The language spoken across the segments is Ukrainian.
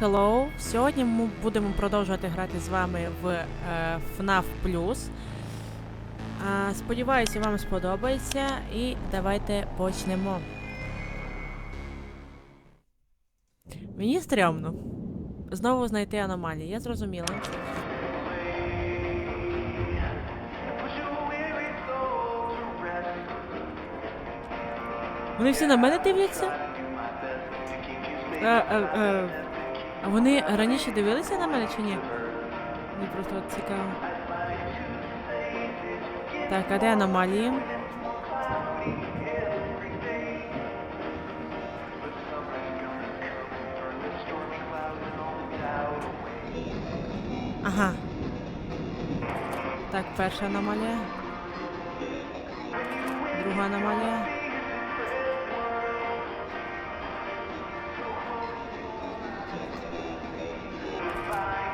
hello! Сьогодні ми будемо продовжувати грати з вами в е, FNAF Plus. А, сподіваюся, вам сподобається і давайте почнемо. Мені стрьомно. Знову знайти аномалії, я зрозуміла. Вони всі на мене дивляться? Е, е, е, а вони раніше дивилися на мене чи ні? Мені просто цікаво. Так, а де аномалії? Ага. Так, перша аномалія. Друга аномалія.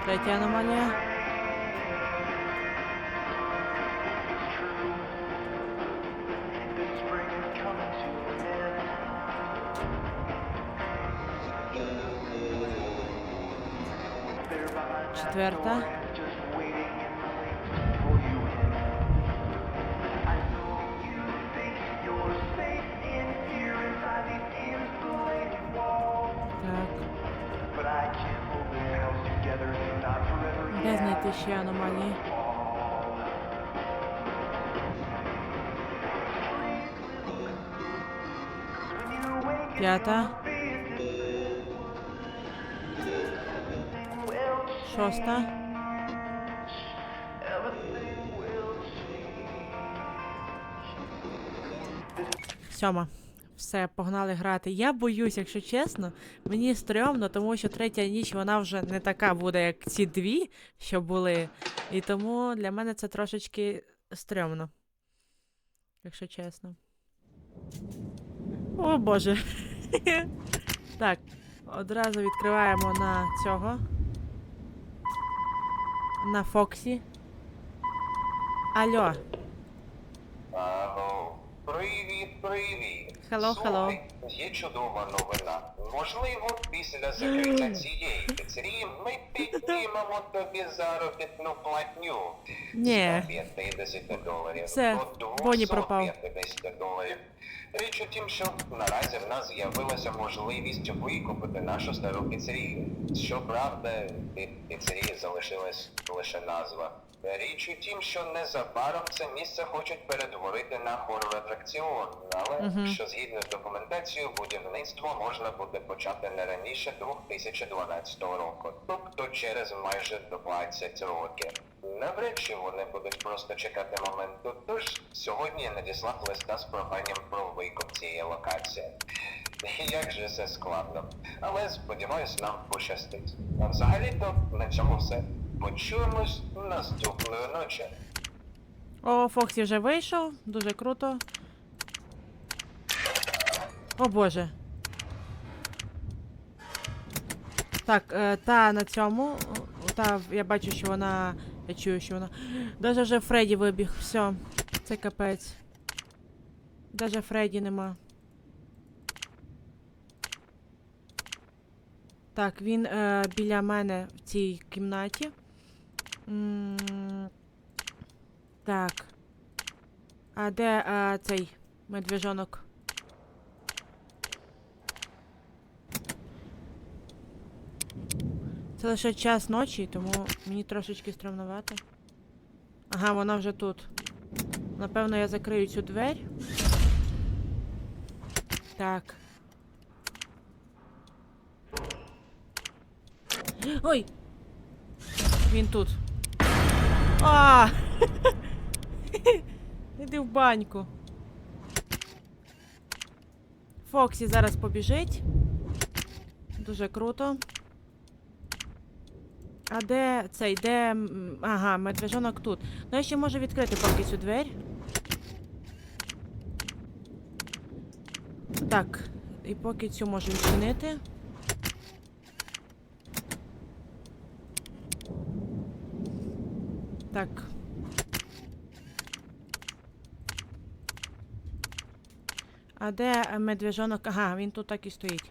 Третя аномалія. Четверта. Знайти ще аномалії? П'ята. Шоста. Сьома. Все, погнали грати. Я боюсь, якщо чесно. Мені стрьомно, тому що третя ніч вона вже не така буде, як ці дві, що були. І тому для мене це трошечки стрьомно. Якщо чесно. О боже. так, одразу відкриваємо на цього. На Фоксі. Алло. Алло, привіт, привіт. Hello, Слухай, Є чудова новина. Можливо, після закриття цієї піцерії ми піднімемо тобі заробітну платню. Ні. З 150 доларів Все, Бонні пропав. 250 доларів. Річ у тім, що наразі в нас з'явилася можливість викупити нашу стару піцерію. Щоправда, від піцерії залишилась лише назва. Річ у тім, що незабаром це місце хочуть перетворити на хоррор-атракціон, але Мгм. що згідно з документацією, будівництво можна буде почати не раніше 2012 року, тобто через майже 20 років. Навряд чи вони будуть просто чекати моменту, тож сьогодні я надіслав листа з проханням про викуп цієї локації. Як же це складно. Але сподіваюсь, нам пощастить. А взагалі-то на цьому все. Почуємось наступної ночі. О, Фоксі вже вийшов. Дуже круто. О боже. Так, е, та на цьому. Та я бачу, що вона. Я чую, що вона. Даже вже Фредді вибіг. Все. Це капець. Даже Фредді нема. Так, він е, біля мене в цій кімнаті. Так. А де а, цей медвежонок? Це лише час ночі, тому мені трошечки стремновато. Ага, вона вже тут. Напевно, я закрию цю двері. Так. Ой! Він тут. А! Іди в баньку. Фоксі зараз побіжить. Дуже круто. А де цей? Де. Ага, медвежонок тут. Ну я ще можу відкрити поки цю двері. Так. І поки цю можу відчинити. Так. А де медвежонок? Ага, він тут так і стоїть.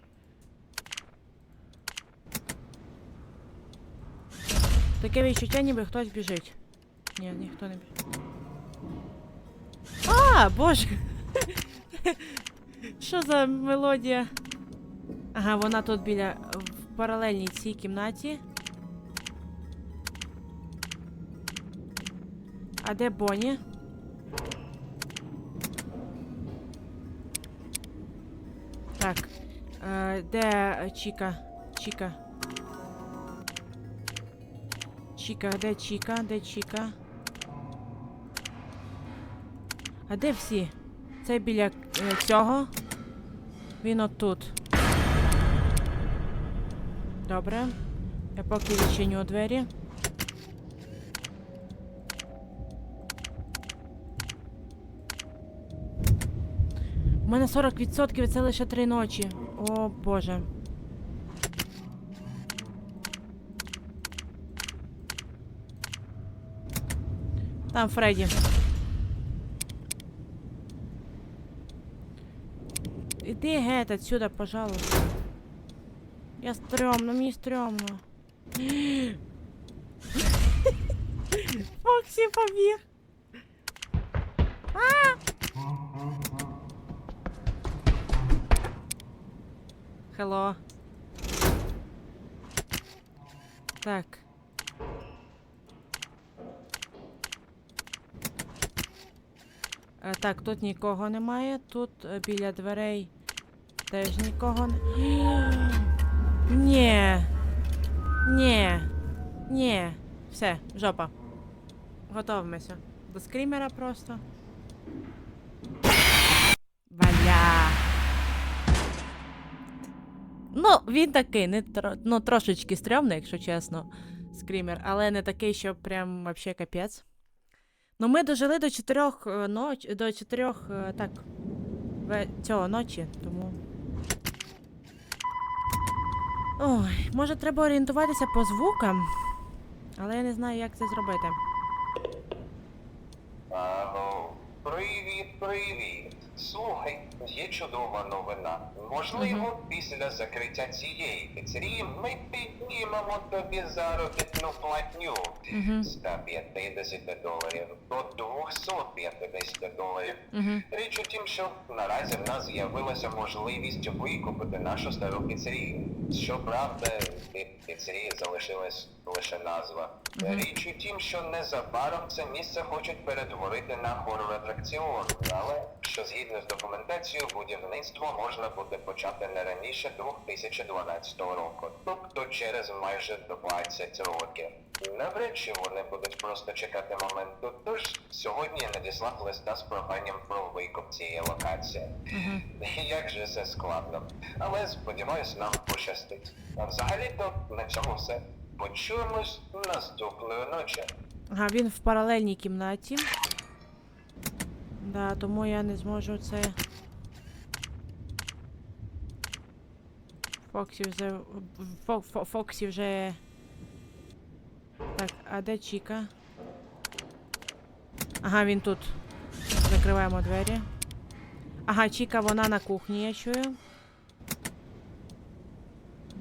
Таке відчуття, ніби хтось біжить. Ні, ніхто не біжить. А, боже! Що за мелодія? Ага, вона тут біля в паралельній цій кімнаті. А де Бонні? Так. Е, де Чіка? Чіка. Чіка, де Чіка? Де Чіка? А де всі? Це біля е, цього. Він отут. Добре. Я поки відчиню двері. Мене 40% і це лише три ночі. О боже. Там Фредді. Іди геть отсюда, пожалуйста. Я стрёмно, мені стрёмно. Фоксі побіг. Хелло. Так. Е, Так, тут нікого немає. Тут е, біля дверей теж нікого не. Ні. Ні. Ні. Все, жопа. Готовимося. До скрімера просто. Ну, він такий, не тро... ну, трошечки стрьомний, якщо чесно, скрімер, але не такий, що прям вообще капець. Ну, ми дожили до чотирьох е, ноч... до чотирьох, е, так, цього ночі, тому. Ой, може треба орієнтуватися по звукам, але я не знаю, як це зробити. Алло, привіт, привіт. Слухай, є чудова новина. Можливо, після закриття цієї піцерії ми піднімемо тобі заробітну платню Мгм. з 150 доларів до 250 доларів. Угу. Річ у тім, що наразі в нас з'явилася можливість викупити нашу стару піцерію. Щоправда, від піцерії залишилась лише назва. Річ у тім, що незабаром це місце хочуть перетворити на хорор-атракціон, але що згідно з документацією, будівництво можна буде почати не раніше 2012 року, тобто через майже 20 років. Навряд чи вони будуть просто чекати моменту, тож сьогодні я надіслав листа з проханням про викуп цієї локації. Як же це складно. Але сподіваюсь, нам пощастить. А взагалі-то на цьому все. Почуємось наступної ночі. Ага, він в паралельній кімнаті. Да, тому я не зможу це. Фоксі вже. Фо, Фо- Фоксі вже. Так, а де Чіка? Ага, він тут. Закриваємо двері. Ага, Чіка, вона на кухні, я чую.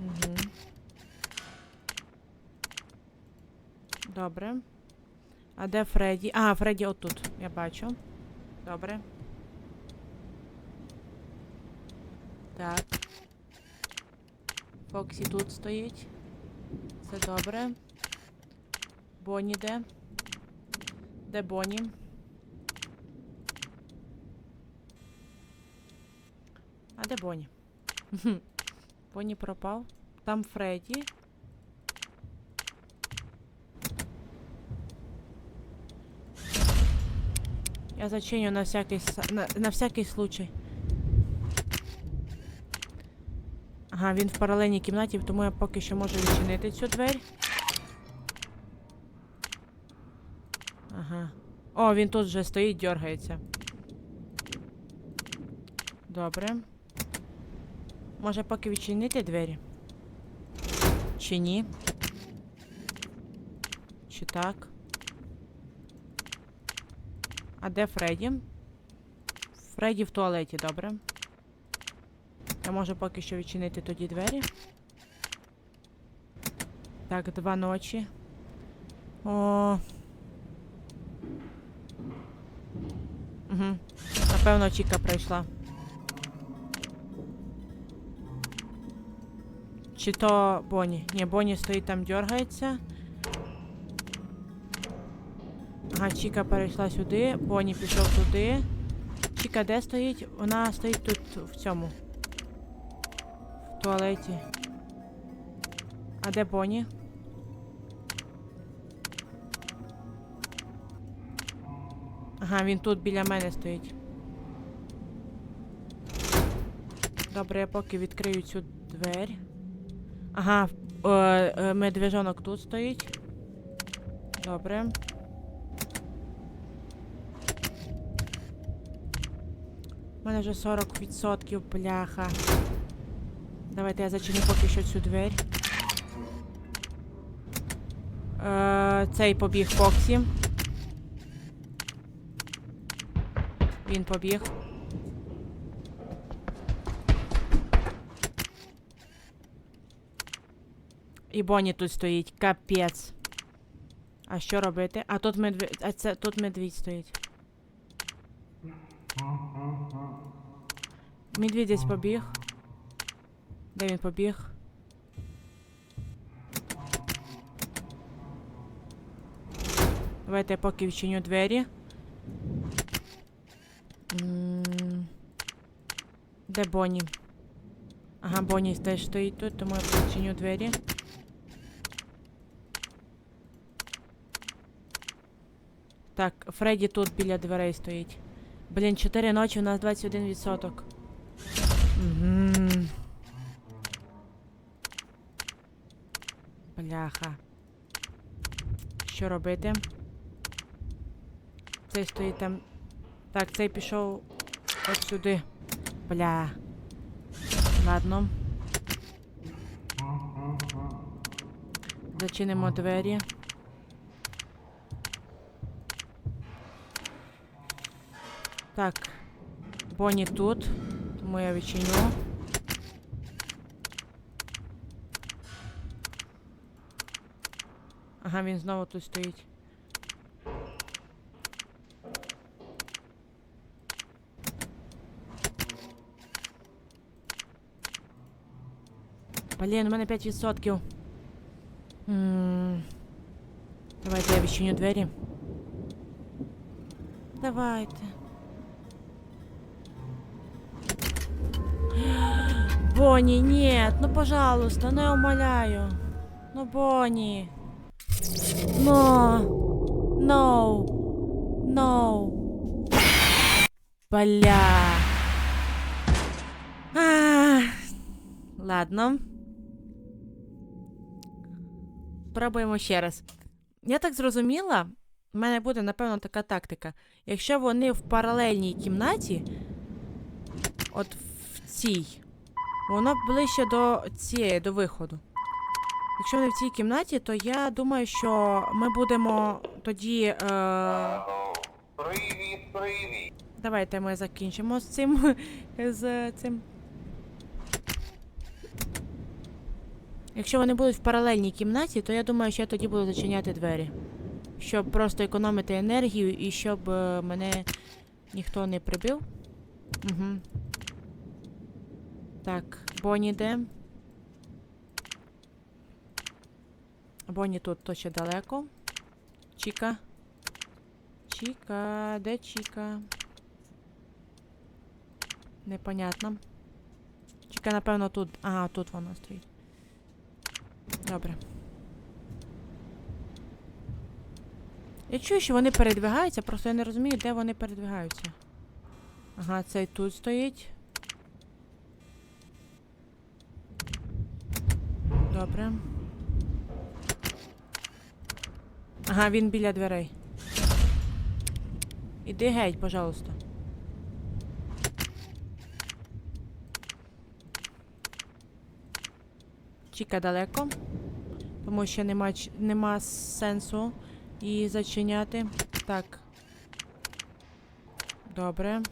Угу. Добре. А де Фредді? А, Фредді отут, я бачу. Добре. Так. Фоксі тут стоїть. Це добре. Бонні де? Де Бонні? А де Бонні? Бонні пропав. Там Фредді. Я зачиню на всякий на, на всякий случай. Ага, він в паралельній кімнаті, тому я поки що можу відчинити цю двері. Ага. О, він тут вже стоїть, дергається. Добре. Може поки відчинити двері? Чи ні? Чи так? А де Фредді? Фредді в туалеті, добре. Я можу поки що відчинити тоді двері. Так, два ночі. О. Угу. Напевно, Чіка прийшла. Чи то Бонні? Ні, Бонні стоїть там, дергається. Ага, Чіка перейшла сюди, Бонні пішов туди. Чіка де стоїть? Вона стоїть тут в цьому. В туалеті. А де Бонні? Ага, він тут біля мене стоїть. Добре, я поки відкрию цю двері. Ага, е, е, медвежонок тут стоїть. Добре. Мене вже 40%, бляха. Давайте я зачиню поки що цю двері. Е, цей побіг Фоксі. Він побіг. І Бонні тут стоїть. Капець. А що робити? А тут медведь. А це тут медвідь стоїть. Медвідь десь побіг. Де він побіг? Давайте я поки відчиню двері. Де Бонні? Ага, Бонні теж стоїть тут, тому я відчиню двері. Так, Фредді тут біля дверей стоїть. Блін, 4 ночі у нас 21%. Угу. Бляха. Що робити? Цей стоїть там. Так, цей пішов от сюди. Бля. Ладно. Зачинимо двері. Так. Бонні тут, тому я відчиню. Ага, він знову тут стоїть. Блін, у мене 5%. М, Давайте я відчиню двері. Давайте. Бонни, нет, ну пожалуйста, ну я умоляю. Ну, Бонни. Но. No. No. Бля. А, Ладно. Пробуємо ще раз. Я так зрозуміла, в мене буде, напевно, така тактика. Якщо вони в паралельній кімнаті, от в цій, воно ближче до цієї, до виходу. Якщо вони в цій кімнаті, то я думаю, що ми будемо тоді. Е... Привіт, привіт. Давайте ми закінчимо з цим. з цим. Якщо вони будуть в паралельній кімнаті, то я думаю, що я тоді буду зачиняти двері. Щоб просто економити енергію і щоб е, мене ніхто не прибив. Угу. Так, Бонні де? Бонні тут то ще далеко. Чіка. Чіка, де Чіка? Непонятно. Чіка, напевно, тут. Ага, тут вона стоїть. Добре. Я чую, що вони передвигаються, просто я не розумію, де вони передвигаються. Ага, цей тут стоїть. Добре. Ага, він біля дверей. Іди геть, пожалуйста. Чіка далеко. Тому що нема, нема сенсу її зачиняти. Так. Добре.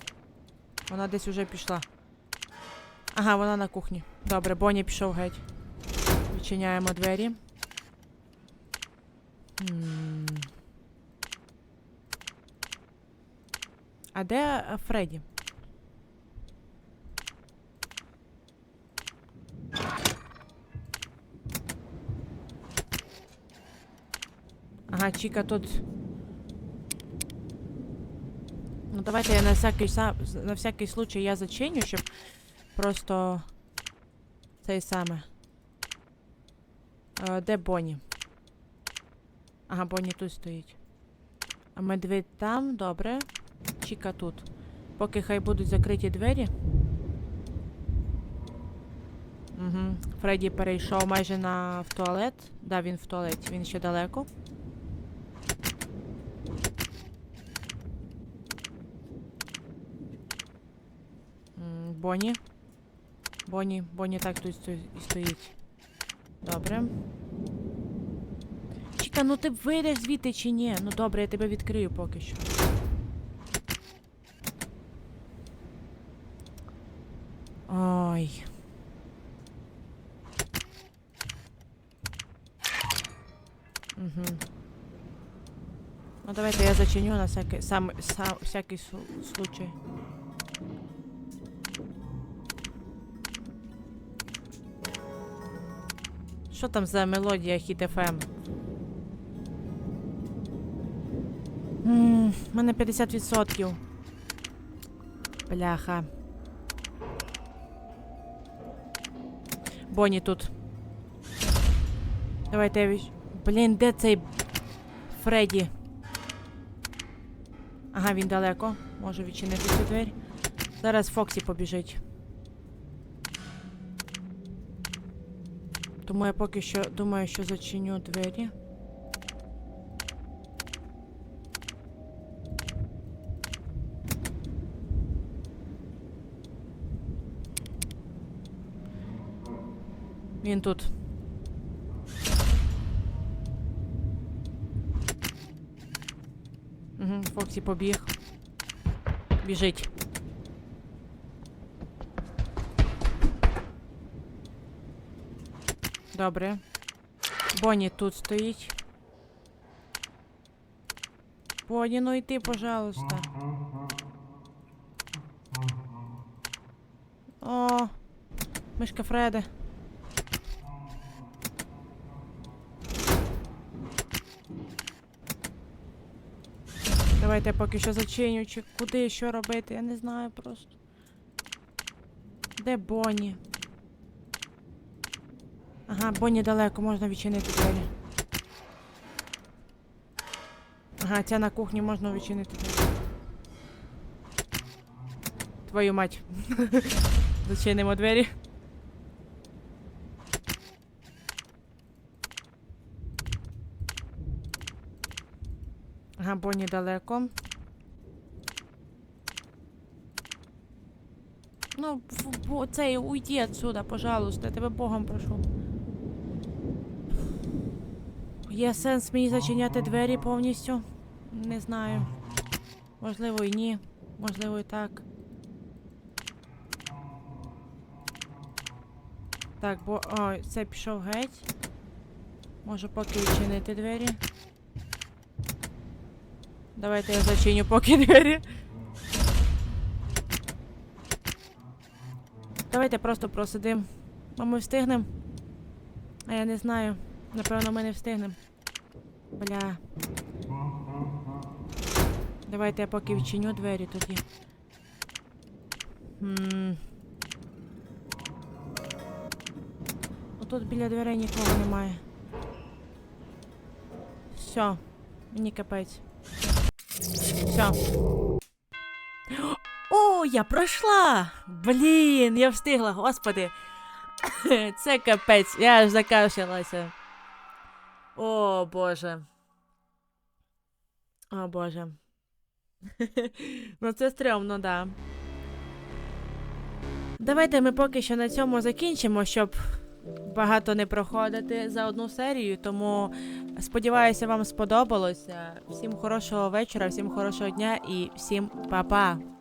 Вона десь уже пішла. Ага, вона на кухні. Добре, Бонні пішов геть. Відчиняємо двері. А де е, Фредді? Ага, Чіка тут. Ну давайте я на всякий на всякий случай я зачиню, щоб просто цей саме. Е, де Бонні? Ага, Бонні тут стоїть. А медведь там, добре. Чіка тут. Поки хай будуть закриті двері. Угу. Фредді перейшов майже на в туалет. Да, він в туалеті, він ще далеко. Бонні. Бонні, Бонні так тут стоїть. Добре. Чіка, ну ти вийдеш звідти чи ні? Ну добре, я тебе відкрию поки що. Ой. Угу. Ну давайте я зачиню на всякий, сам, сам, всякий случай. Що там за мелодія Hit FM? М, У мене 50%. Бляха. Бонні тут. Давайте я віч... Блін, де цей Фредді? Ага, він далеко. Може відчинити цю двері. Зараз Фоксі побіжить. Тому я поки що думаю, що зачиню двері. Він тут. Угу, Фоксі побіг. Біжить. Добре. Бонні тут стоїть. Бонні, ну йди, пожалуйста. О, мишка Фреде. Давайте я поки що зачиню, чи куди, що робити, я не знаю просто. Де Бонні? Ага, Бонні далеко, можна відчинити двері. Ага, ця на кухні можна відчинити двері. Твою мать. Зачинимо двері. Ага, Бонні далеко. Ну, цей, уйди отсюда, пожалуйста, я тебе Богом прошу. Є сенс мені зачиняти двері повністю? Не знаю. Можливо, і ні. Можливо, і так. Так, бо. Ой, це пішов геть. Можу поки відчинити двері. Давайте я зачиню поки двері. Давайте просто просидим. А ми встигнемо? А я не знаю. Напевно, ми не встигнемо. Бля. Давайте я поки відчиню двері тоді. Ну, біля дверей нікого немає. Все. Мені капець. Все. О, я пройшла! Блін, я встигла, господи. Це капець, я аж закашлялася. О, Боже. О, Боже. ну це стрьомно, да. Давайте ми поки що на цьому закінчимо, щоб багато не проходити за одну серію. Тому сподіваюся, вам сподобалося. Всім хорошого вечора, всім хорошого дня і всім па-па.